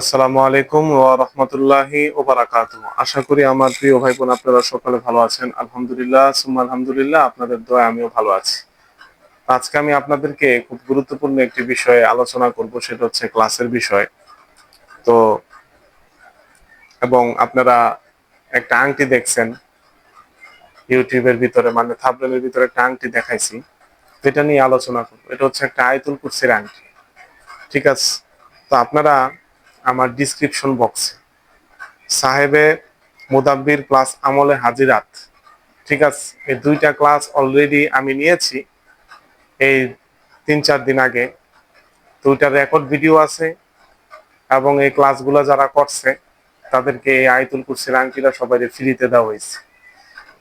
আসসালামু আলাইকুম ওয়া রাহমাতুল্লাহি ওয়া বারাকাতুহু। আশা করি আমার প্রিয় ভাই বোন আপনারা সকলে ভালো আছেন। আলহামদুলিল্লাহ, সুম্মা আলহামদুলিল্লাহ, আপনাদের দোয়া আমিও ভালো আছি। আজকে আমি আপনাদেরকে খুব গুরুত্বপূর্ণ একটি বিষয়ে আলোচনা করব, সেটা হচ্ছে ক্লাসের বিষয়। তো, এবং আপনারা একটা আংটি দেখছেন, ইউটিউবের ভিতরে মানে থাবলের ভিতরে একটা আংটি দেখাইছি এটা নিয়ে আলোচনা করব। এটা হচ্ছে একটা আয়তুল কুরসির আংটি। ঠিক আছে? তো আপনারা আমার ডিসক্রিপশন বক্সে সাহেবে মুদাব্বির ক্লাস আমলে হাজিরাত। ঠিক আছে, এই দুইটা ক্লাস অলরেডি আমি নিয়েছি। এই তিন চার দিন আগে। দুইটা রেকর্ড ভিডিও আছে এবং এই ক্লাসগুলো যারা করছে, তাদেরকে এই আয়তুল কুরসির আংটিটা সবাই ফ্রিতে দেওয়া হয়েছে।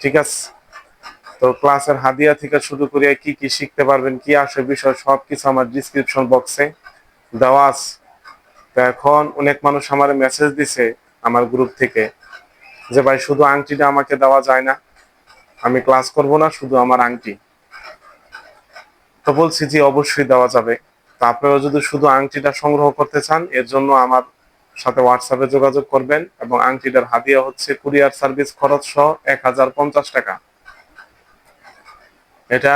ঠিক আছে, তো ক্লাসের হাদিয়া থেকে শুরু করে কি কি শিখতে পারবেন, কি আসে বিষয় সবকিছু আমার ডিসক্রিপশন বক্সে দেওয়া আছে। তো এখন অনেক মানুষ আমার মেসেজ দিছে আমার গ্রুপ থেকে যে, ভাই, শুধু আংটিটা আমাকে দেওয়া যায় না। আমি ক্লাস করব না, শুধু আমার আংটি। তো বলছি যে, অবশ্যই দেওয়া যাবে। তো আপনারা যদি শুধু আংটিটা সংগ্রহ করতে চান, এর জন্য আমার সাথে হোয়াটসঅ্যাপে যোগাযোগ করবেন এবং আংটিটার হাদিয়া হচ্ছে কুরিয়ার সার্ভিস খরচ সহ এক হাজার পঞ্চাশ টাকা। এটা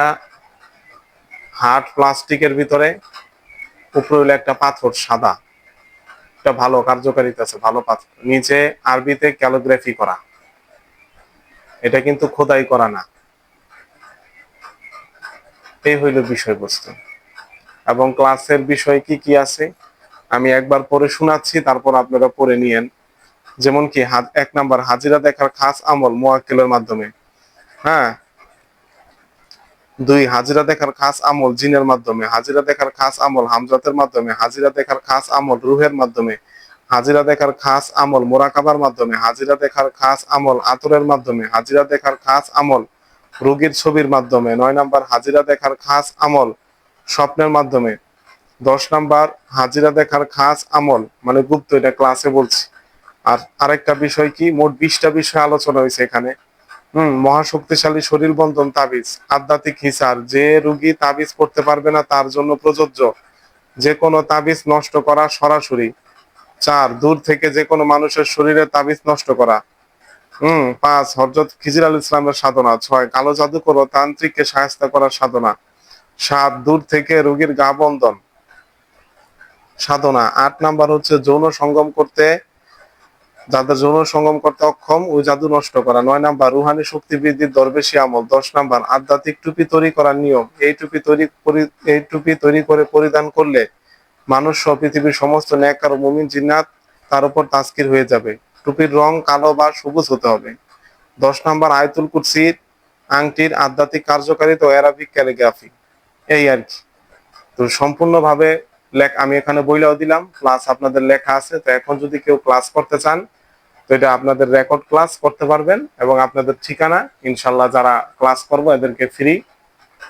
হার্ড প্লাস্টিকের ভিতরে, উপরে একটা পাথর সাদা। একটা ভালো কার্যকারিতা আছে, ভালো পাথর নিচে আরবিতে ক্যালোগ্রাফি করা। এটা কিন্তু খোদাই করা না। এই হইল বিষয়বস্তু। এবং ক্লাসের বিষয় কি কি আছে, আমি একবার পরে শোনাচ্ছি, তারপর আপনারা পড়ে নিয়েন। যেমন কি এক নাম্বার, হাজিরা দেখার খাস আমল মোয়াক্কেলের মাধ্যমে। হ্যাঁ দুই, হাজিরা দেখার খাস আমল জিনের মাধ্যমে, হাজিরা দেখার খাস আমল হামজাতের মাধ্যমে, হাজিরা দেখার খাস আমল রুহের মাধ্যমে, হাজিরা দেখার খাস আমল মোরাকাবার মাধ্যমে, হাজিরা দেখার খাস আমল আতরের মাধ্যমে, হাজিরা দেখার খাস আমল রোগীর ছবির মাধ্যমে, নয় নাম্বার, হাজিরা দেখার খাস আমল স্বপ্নের মাধ্যমে, দশ নাম্বার, হাজিরা দেখার খাস আমল মানে গুপ্ত, এটা ক্লাসে বলছি। আর আরেকটা বিষয় কি? মোট বিশটা বিষয় আলোচনা হয়েছে এখানে। হম, মহাশক্তিশালী শরীর বন্ধন তাবিজ, আধ্যাত্মিক হিসার। যে রুগী তাবিজ পড়তে পারবে না, তার জন্য প্রযোজ্য। যে কোনো তাবিজ নষ্ট করা সরাসরি। চার, দূর থেকে যে কোনো মানুষের শরীরে তাবিজ নষ্ট করা। হম, পাঁচ হরজত খিজির আল ইসলামের সাধনা। ছয়, কালো জাদুকর ও তান্ত্রিককে সাহায্য করার সাধনা। সাত, দূর থেকে রোগীর গা বন্ধন। সাধনা। আট নাম্বার হচ্ছে যৌন সঙ্গম করতে যাদের যৌন সঙ্গম করতে অক্ষম ওই জাদু নষ্ট করা। নয় নাম্বার, রুহানি শক্তি বৃদ্ধির দরবেশি আমল। দশ নাম্বার, আধ্যাত্মিক টুপি তৈরি করার নিয়ম। এই টুপি তৈরি এই টুপি তৈরি করে পরিধান করলে মানুষ সহ পৃথিবীর সমস্ত ন্যাকার ও মুমিন জিন্নাত তার উপর তাস্কির হয়ে যাবে। টুপির রং কালো বা সবুজ হতে হবে। দশ নাম্বার, আয়তুল কুরসির আংটির আধ্যাত্মিক কার্যকারিতা ও অ্যারাবিক ক্যালিগ্রাফি। এই আর কি। তো সম্পূর্ণভাবে আমি এখানে বইলাও দিলাম, প্লাস আপনাদের লেখা আছে। তো এখন যদি কেউ ক্লাস করতে চান তো এটা আপনাদের রেকর্ড ক্লাস করতে পারবেন এবং আপনাদের ঠিকানা ইনশাল্লাহ যারা ক্লাস করব এদেরকে ফ্রি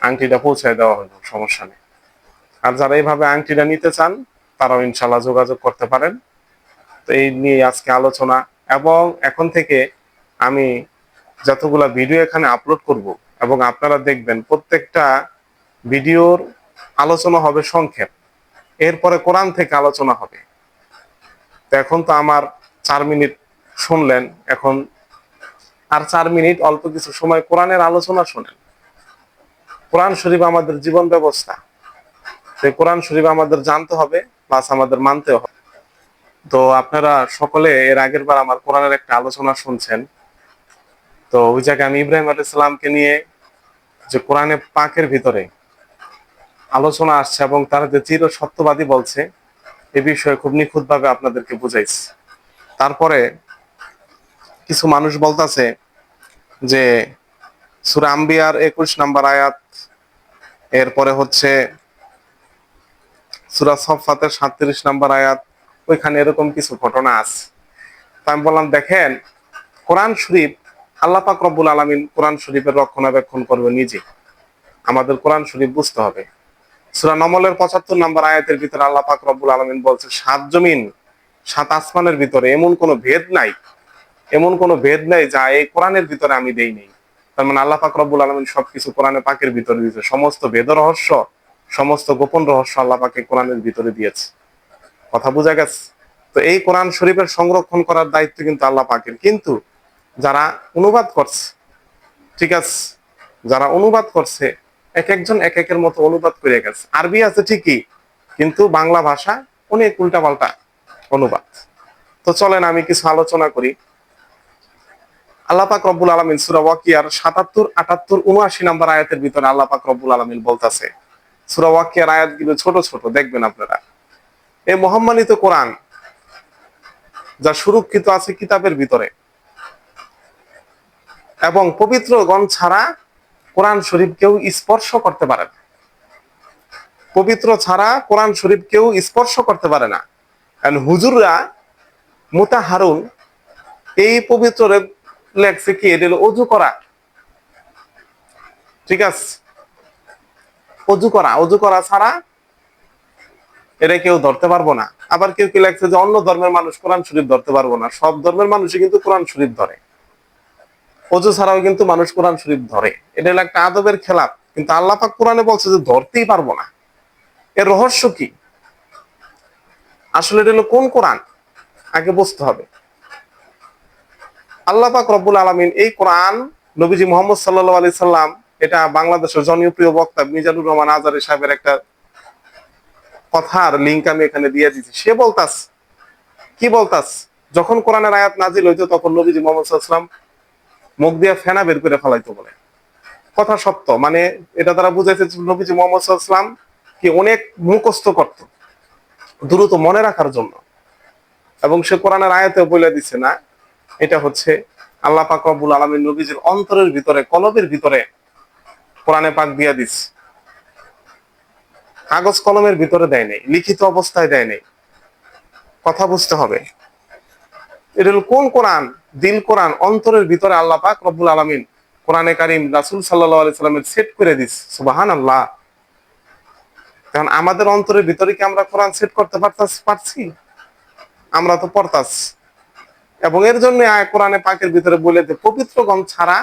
আংটিটা পৌঁছায় দেওয়া হলো, সমস্যা নেই। আর যারা এইভাবে আংটিটা নিতে চান, তারাও ইনশাল্লাহ যোগাযোগ করতে পারেন। তো এই নিয়ে আজকে আলোচনা, এবং এখন থেকে আমি যতগুলা ভিডিও এখানে আপলোড করব, এবং আপনারা দেখবেন প্রত্যেকটা ভিডিওর আলোচনা হবে সংক্ষেপ। এরপরে কোরআন থেকে আলোচনা হবে। তো এখন তো আমার চার মিনিট শুনলেন, এখন আর চার মিনিট অল্প কিছু সময় কোরআনের আলোচনা শোনেন। কোরআন শরীফ আমাদের জীবন ব্যবস্থা। সেই কোরআন শরীফ আমাদের জানতে হবে প্লাস আমাদের মানতে হবে। তো আপনারা সকলে এর আগের বার আমার কোরআনের একটা আলোচনা শুনছেন। তো ওই জায়গায় আমি ইব্রাহিম আলাইহিস সালামকে নিয়ে যে কোরআনে পাকের ভিতরে আলোচনা আসছে এবং তারা যে চির সত্যবাদী বলছে, এ বিষয়ে খুব নিখুঁত ভাবে আপনাদেরকে বুঝাইছি। তারপরে কিছু মানুষ বলতেছে যে সুরা আম্বিয়ার একুশ নাম্বার আয়াত, এরপরে হচ্ছে সুরা সফাতের সাতত্রিশ নাম্বার আয়াত, ওইখানে এরকম কিছু ঘটনা আছে। তো আমি বললাম, দেখেন, কোরআন শরীফ আল্লাহ পাক রব্বুল আলমিন কোরআন শরীফের রক্ষণাবেক্ষণ করবে নিজে। আমাদের কোরআন শরীফ বুঝতে হবে। সুরা নমলের পঁচাত্তর নাম্বার আয়াতের ভিতরে আল্লাহ পাক রব্বুল আলমিন বলছে, সাত জমিন, সাত আসমানের ভিতরে এমন কোনো ভেদ নাই। এমন কোনো ভেদ নাই যা এই কোরআনের ভিতরে আমি দেই নেই। তার মানে আল্লাহ পাক রব্বুল আলমিন সবকিছু কোরআনে পাকের ভিতরে দিয়েছে। সমস্ত ভেদ রহস্য, সমস্ত গোপন রহস্য আল্লাহ পাকে কোরআনের ভিতরে দিয়েছে। কথা বোঝা গেছে? তো এই কোরআন শরীফের সংরক্ষণ করার দায়িত্ব কিন্তু আল্লাহ পাকের। কিন্তু যারা অনুবাদ করছে, ঠিক আছে? যারা অনুবাদ করছে, এক একজন এক একের মতো অনুবাদ করে গেছে। আরবি আছে ঠিকই, কিন্তু বাংলা ভাষা অনেক উল্টাপাল্টা অনুবাদ। তো চলেন আমি কিছু আলোচনা করি। আল্লাহ পাক রব্বুল আলমিন সুরা ওয়াকিয়ার সাতাত্তর, আটাত্তর, উনআশি নাম্বার আয়াতের ভিতরে আল্লাহ পাক রব্বুল আলমিন বলতেছে, সুরা ওয়াকিয়ার আয়াতগুলো ছোট ছোট, দেখবেন আপনারা। এই মহাম্মানিত কোরআন যা সুরক্ষিত আছে কিতাবের ভিতরে এবং পবিত্র গণ ছাড়া কোরআন শরীফ কেউ স্পর্শ করতে পারে না। পবিত্র ছাড়া কোরআন শরীফ কেউ স্পর্শ করতে পারে না। And হুজুররা মোতা হারুন এই পবিত্র লেখছে কি, এটা হলো অজু করা। ঠিক আছে? অজু করা অজু করা ছাড়া এটা কেউ ধরতে পারব না। আবার কেউ কি লাগছে যে অন্য ধর্মের মানুষ কোরআন শরীফ ধরতে পারব না। সব ধর্মের মানুষই কিন্তু কোরআন শরীফ ধরে। অজু ছাড়াও কিন্তু মানুষ কোরআন শরীফ ধরে। এটা হলো একটা আদবের খেলাপ। কিন্তু আল্লাহ পাক কোরআনে বলছে যে ধরতেই পারব না। এর রহস্য কি? আসলে এটা হলো কোন কোরআন? আগে বুঝতে হবে। আল্লাহ পাক রব্বুল আলমিন এই কোরআন নবীজি মোহাম্মদ সাল্লাহ আলি সাল্লাম, এটা বাংলাদেশের জনপ্রিয় বক্তা মিজানুর রহমান আজারি সাহেবের একটা কথার লিঙ্ক আমি এখানে দিয়ে দিচ্ছি সে বলতাস, কি বলতাস? যখন কোরআনের আয়াত নাজিল হইতো তখন নবীজি মোহাম্মদ সাল্লাম মুখ দিয়ে ফেনা বের করে ফেলাইতো বলে। কথা সত্য মানে এটা তারা বুঝাইছে নবীজি মোহাম্মদ সাল্লাম কি অনেক মুখস্থ করত, দ্রুত মনে রাখার জন্য। এবং সে কোরআনের আয়াতে বলে দিচ্ছে না এটা হচ্ছে আল্লাহ পাক রব্বুল আলমীর নবীজির অন্তরের ভিতরে, কলবের ভিতরে কোরআনে পাক দিয়া দিস। কাগজ কলমের ভিতরে দেয় নেই, লিখিত অবস্থায় দেয় নেই। কথা বুঝতে হবে। এটা কোন কোরআন? দিল কোরআন, অন্তরের ভিতরে আল্লাহ পাক রব্বুল আলমিন কোরআনে কারিম রাসুল সাল্লাহ আলি সাল্লামের সেট করে দিস। সুবাহান আল্লাহ কারণ আমাদের অন্তরের ভিতরে কি আমরা কোরআন সেট করতে পারতাস পারছি। আমরা তো পড়তাস এবং এর জন্য কোরআনে পাকের ভিতরে বলে যে পবিত্রগণ ছাড়া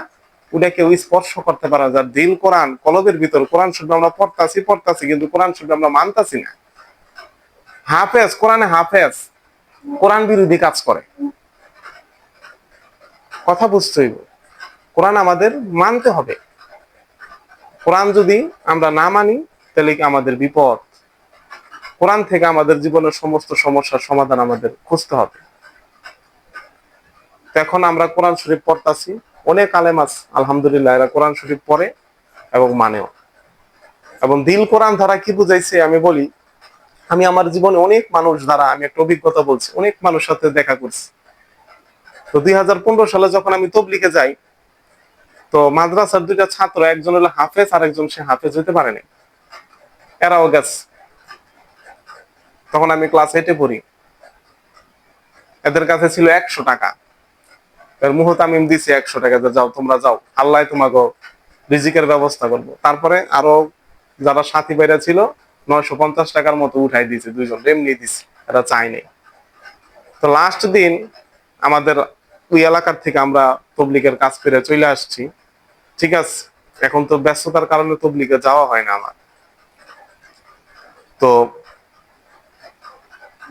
ওটা কেউ স্পর্শ করতে পারে যার দিল কোরআন, কলবের ভিতর, কোরআন শরীফ আমরা পড়তাছি পড়তাছি, কিন্তু কোরআন শরীফ আমরা মানতাছি না। হাফেজ, কোরআনে হাফেজ, কোরআন বিরোধী কাজ করে। কথা বুঝতে হইব। কোরআন আমাদের মানতে হবে। কোরআন যদি আমরা না মানি, তাহলে আমাদের বিপদ? কোরআন থেকে আমাদের জীবনের সমস্ত সমস্যার সমাধান আমাদের খুঁজতে হবে। এখন আমরা কোরআন শরীফ পড়তাছি। অনেক আলেম আছে, আলহামদুলিল্লাহ, এরা কোরআন শরীফ পড়ে এবং মানেও। এবং দিল কোরআন ধারা কি বুঝাইছে আমি বলি, আমি আমার জীবনে অনেক মানুষ দ্বারা আমি একটা অভিজ্ঞতা বলছি, অনেক মানুষ সাথে দেখা করছি। তো দুই হাজার পনেরো সালে যখন আমি তবলিকে যাই, তো মাদ্রাসার দুইটা ছাত্র, একজন হলো হাফেজ আর একজন সে হাফেজ হইতে পারেনি এরাও গেছে। তখন আমি ক্লাস এইটে পড়ি। এদের কাছে ছিল একশো টাকা। এর মুহূর্তে আমি দিছি একশো টাকা, যে যাও, তোমরা যাও। আল্লাহ তোমাকে রিজিকের ব্যবস্থা করব। তারপরে আরও যারা সাথী বাইরা ছিল, নয়শো পঞ্চাশ টাকার মতো উঠাই দিয়েছে দুইজন, এমনি দিছে এটা চাই নেই। তো লাস্ট দিন আমাদের ওই এলাকার থেকে আমরা তবলিকের কাজ ফিরে চলে আসছি। ঠিক আছে, এখন তো ব্যস্ততার কারণে তবলিকে যাওয়া হয় না আমার। তো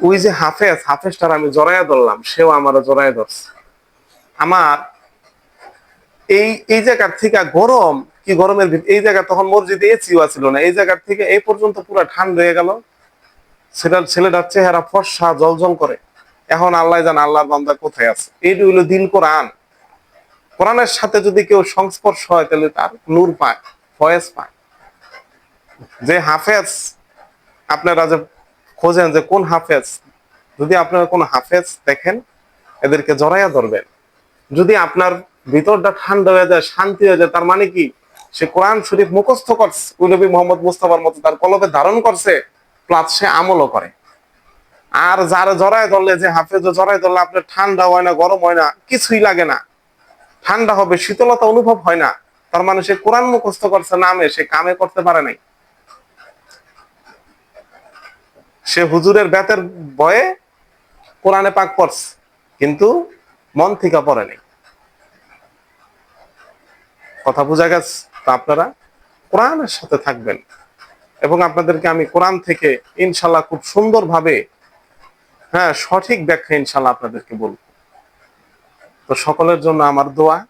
ওই যে হাফেজ, হাফেজটার আমি জড়াইয়া ধরলাম, সেও আমার জড়াইয়া ধরছে। আমার এই এই জায়গার থেকে গরম, কি গরমের এই জায়গা তখন মসজিদে এসিও ছিল না। এই জায়গার থেকে এই পর্যন্ত পুরো ঠান্ডা হয়ে গেল। সেটা ছেলেটার চেহারা ফর্সা, জলজল করে। এখন আল্লাহ জান আল্লাহর বান্দা কোথায় আছে। এইটি হলো দিল কোরআন। কোরআনের সাথে যদি কেউ সংস্পর্শ হয়, তাহলে তার নূর পায়, ফয়েজ পায়। যে হাফেজ, আপনারা যে খোঁজেন যে কোন হাফেজ, যদি আপনারা কোন হাফেজ দেখেন, এদেরকে জড়াইয়া ধরবেন। যদি আপনার ভিতরটা ঠান্ডা হয়ে যায়, শান্তি হয়ে যায়, তার মানে কি? সে কোরআন শরীফ মুখস্থ করছে। নবী মোহাম্মদ মুস্তাফার মতো তার কলবে ধারণ করছে প্লাস সে আমলও করে। আর যারা জড়ায় ধরলে, যে হাফেজ জড়ায় ধরলে, আপনার ঠান্ডা হয় না, গরম হয় না, কিছুই লাগে না। ঠান্ডা হবে, শীতলতা অনুভব হয় না। তার মানে সে কোরআন মুখস্থ করছে, নামে, সে কামে করতে পারে নাই। সে হুজুরের বেতের ভয়ে কোরআনে পাক পড়ছে, কিন্তু মন থেকে পড়ে নাই। কথা বোঝা গেছে আপনারা কোরআনের সাথে থাকবেন। এবং আপনাদেরকে আমি কোরআন থেকে ইনশাল্লাহ খুব সুন্দরভাবে হ্যাঁ সঠিক ব্যাখ্যা ইনশাল্লাহ আপনাদেরকে বলব। তো সকলের জন্য আমার দোয়া।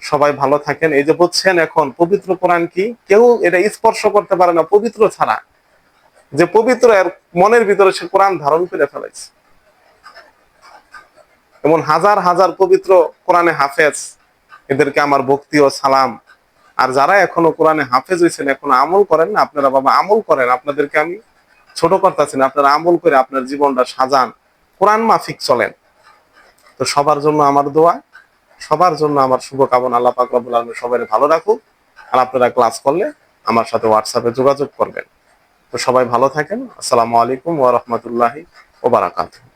সবাই ভালো থাকেন। এই যে বুঝছেন এখন, পবিত্র কোরআন কি? কেউ এটা স্পর্শ করতে পারে না, পবিত্র ছাড়া। যে পবিত্র এর মনের ভিতরে সে কোরআন ধারণ করে ফেলেছে। এমন হাজার হাজার পবিত্র কোরআনে হাফেজ। এদেরকে আমার ভক্তি ও সালাম। আর যারা এখনও কোরআনে হাফেজ হয়েছেন, এখনও আমল করেন না, আপনারা বাবা আমল করেন। আপনাদেরকে আমি ছোট করতেছি না, আপনারা আমল করে আপনার জীবনটা সাজান। কোরআন মাফিক চলেন। তো সবার জন্য আমার দোয়া, সবার জন্য আমার শুভকামনা। আল্লাহ পাক রব্বুল আলামিন সবাই ভালো রাখুক। আর আপনারা ক্লাস করলে আমার সাথে হোয়াটসঅ্যাপে যোগাযোগ করবেন। তো সবাই ভালো থাকেন। আসসালামু আলাইকুম ওয়া রাহমাতুল্লাহি ওয়া বারাকাতুহু।